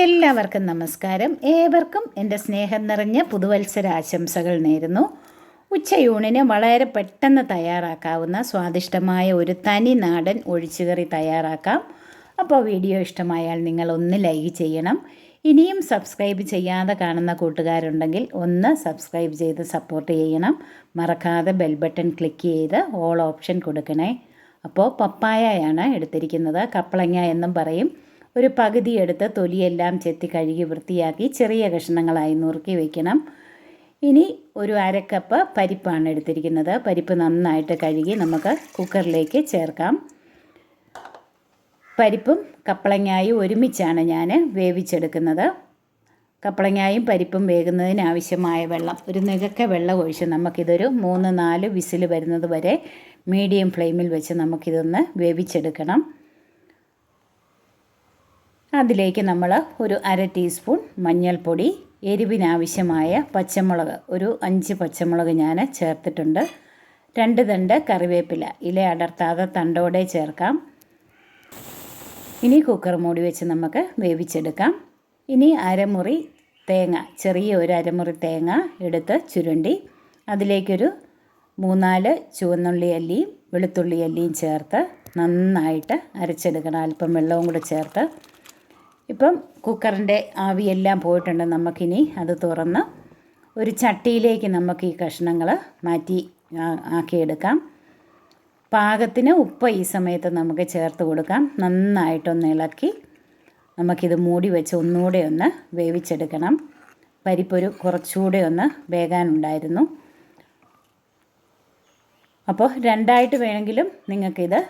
എല്ലാവർക്കും നമസ്കാരം. ഏവർക്കും എന്റെ സ്നേഹം നിറഞ്ഞ പുതുവത്സര ആശംസകൾ നേരുന്നു. ഉച്ചയൂണിന് വളരെ പെട്ടെന്ന് തയ്യാറാക്കാവുന്ന സ്വാദിഷ്ടമായ ഒരു തനി നാടൻ ഒഴിച്ചുകറി തയ്യാറാക്കാം. അപ്പോൾ വീഡിയോ ഇഷ്ടമായാൽ നിങ്ങൾ ഒന്ന് ലൈക്ക് ചെയ്യണം. ഇനിയും സബ്സ്ക്രൈബ് ചെയ്യാതെ കാണുന്ന കൂട്ടുകാരുണ്ടെങ്കിൽ ഒന്ന് സബ്സ്ക്രൈബ് ചെയ്ത് സപ്പോർട്ട് ചെയ്യണം. മറക്കാതെ ബെൽ ബട്ടൺ ക്ലിക്ക് ചെയ്ത് ഓൾ ഓപ്ഷൻ കൊടുക്കണേ. അപ്പോൾ പപ്പായയാണ് എടുത്തിരിക്കുന്നത്. കപ്പളങ്ങ എന്നും പറയും. ഒരു പകുതി എടുത്ത് തൊലിയെല്ലാം ചെത്തി കഴുകി വൃത്തിയാക്കി ചെറിയ കഷ്ണങ്ങളായി നുറുക്കി വയ്ക്കണം ഇനി ഒരു അരക്കപ്പ് പരിപ്പാണ് എടുത്തിരിക്കുന്നത്. പരിപ്പ് നന്നായിട്ട് കഴുകി നമുക്ക് കുക്കറിലേക്ക് ചേർക്കാം. പരിപ്പും കപ്പളങ്ങായും ഒരുമിച്ചാണ് ഞാൻ വേവിച്ചെടുക്കുന്നത്. കപ്പളങ്ങായും പരിപ്പും വേകുന്നതിന് ആവശ്യമായ വെള്ളം ഒരു നികക്ക വെള്ളം ഒഴിച്ച് നമുക്കിതൊരു മൂന്ന് നാല് വിസിൽ വരുന്നത് വരെ മീഡിയം ഫ്ലെയിമിൽ വെച്ച് നമുക്കിതൊന്ന് വേവിച്ചെടുക്കണം. അതിലേക്ക് നമ്മൾ ഒരു അര ടീസ്പൂൺ മഞ്ഞൾപ്പൊടി എരിവിനാവശ്യമായ പച്ചമുളക് ഒരു അഞ്ച് പച്ചമുളക് ഞാൻ ചേർത്തിട്ടുണ്ട്. രണ്ട് തണ്ട് കറിവേപ്പില ഇല അടർത്താതെ തണ്ടോടെ ചേർക്കാം. ഇനി കുക്കർ മൂടി വെച്ച് നമുക്ക് വേവിച്ചെടുക്കാം. ഇനി അരമുറി തേങ്ങ ചെറിയ ഒരു അരമുറി തേങ്ങ എടുത്ത് ചുരുണ്ടി അതിലേക്കൊരു മൂന്നാൽ ചുവന്നുള്ളി അല്ലിയും വെളുത്തുള്ളി അല്ലിയും ചേർത്ത് നന്നായിട്ട് അരച്ചെടുക്കണം. അല്പം വെള്ളവും കൂടെ ചേർത്ത് ഇപ്പം കുക്കറിന്റെ ആവിയെല്ലാം പോയിട്ടുണ്ട് നമുക്കിനി അത് തുറന്ന് ഒരു ചട്ടിയിലേക്ക് നമുക്ക് ഈ കഷ്ണങ്ങൾ മാറ്റി ആക്കിയെടുക്കാം. പാകത്തിന് ഉപ്പ് ഈ സമയത്ത് നമുക്ക് ചേർത്ത് കൊടുക്കാം. നന്നായിട്ടൊന്ന് ഇളക്കി നമുക്കിത് മൂടി വെച്ച് ഒന്നുകൂടെ ഒന്ന് വേവിച്ചെടുക്കണം. പരിപ്പൊരു കുറച്ചുകൂടെ ഒന്ന് വേകാനുണ്ടായിരുന്നു. അപ്പോൾ രണ്ടായിട്ട് വേണമെങ്കിലും നിങ്ങൾക്കിത്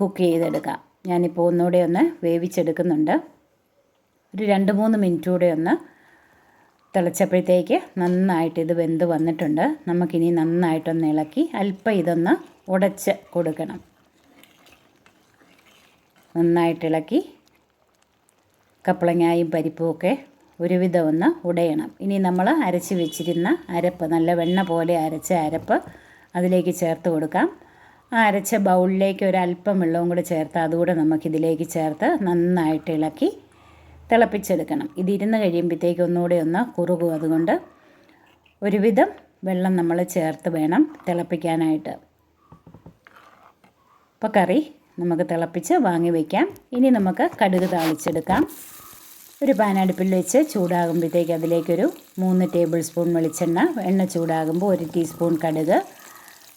കുക്ക് ചെയ്തെടുക്കാം. ഞാനിപ്പോൾ ഒന്നുകൂടെ ഒന്ന് വേവിച്ചെടുക്കുന്നുണ്ട്. ഒരു രണ്ട് മൂന്ന് മിനിറ്റ് കൂടെ ഒന്ന് തിളച്ചപ്പോഴത്തേക്ക് നന്നായിട്ട് ഇത് വെന്ത് വന്നിട്ടുണ്ട്. നമുക്കിനി നന്നായിട്ടൊന്ന് ഇളക്കി അല്പം ഇതൊന്ന് ഉടച്ച് കൊടുക്കണം. നന്നായിട്ട് ഇളക്കി കപ്പളങ്ങായും പരിപ്പുമൊക്കെ ഒരുവിധം ഒന്ന് ഉടയണം. ഇനി നമ്മൾ അരച്ച് വെച്ചിരുന്ന അരപ്പ് നല്ല വെണ്ണ പോലെ അരച്ച അരപ്പ് അതിലേക്ക് ചേർത്ത് കൊടുക്കാം. അരച്ച ബൗളിലേക്ക് ഒരല്പം വെള്ളവും കൂടെ ചേർത്ത് അതുകൂടെ നമുക്കിതിലേക്ക് ചേർത്ത് നന്നായിട്ട് ഇളക്കി തിളപ്പിച്ചെടുക്കണം. ഇതിരുന്ന് കഴിയുമ്പോഴത്തേക്ക് ഒന്നുകൂടെ ഒന്ന് കുറുകും അതുകൊണ്ട് ഒരുവിധം വെള്ളം നമ്മൾ ചേർത്ത് വേണം തിളപ്പിക്കാനായിട്ട്. ഇപ്പോൾ കറി നമുക്ക് തിളപ്പിച്ച് വാങ്ങി വയ്ക്കാം ഇനി നമുക്ക് കടുക് താളിച്ചെടുക്കാം. ഒരു പാനടുപ്പിൽ വെച്ച് ചൂടാകുമ്പോഴത്തേക്ക് അതിലേക്കൊരു മൂന്ന് ടേബിൾ സ്പൂൺ വെളിച്ചെണ്ണ. എണ്ണ ചൂടാകുമ്പോൾ ഒരു ടീസ്പൂൺ കടുക്.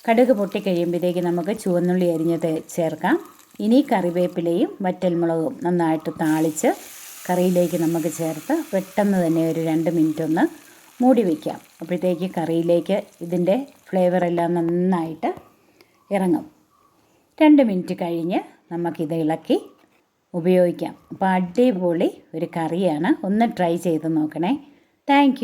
കടുക് പൊട്ടിക്കഴിയുമ്പോഴത്തേക്ക് നമുക്ക് ചുവന്നുള്ളി അരിഞ്ഞത് ചേർക്കാം. ഇനി കറിവേപ്പിലയും വറ്റൽമുളകും നന്നായിട്ട് താളിച്ച് കറിയിലേക്ക് നമുക്ക് ചേർത്ത് പെട്ടെന്ന് തന്നെ ഒരു രണ്ട് മിനിറ്റ് ഒന്ന് മൂടി വയ്ക്കാം അപ്പോഴത്തേക്ക് കറിയിലേക്ക് ഇതിന്റെ ഫ്ലേവറെല്ലാം നന്നായിട്ട് ഇറങ്ങും. രണ്ട് മിനിറ്റ് കഴിഞ്ഞ് നമുക്കിത് ഇളക്കി ഉപയോഗിക്കാം. അപ്പോൾ അടിപൊളി ഒരു കറിയാണ്. ഒന്ന് ട്രൈ ചെയ്ത് നോക്കണേ. താങ്ക്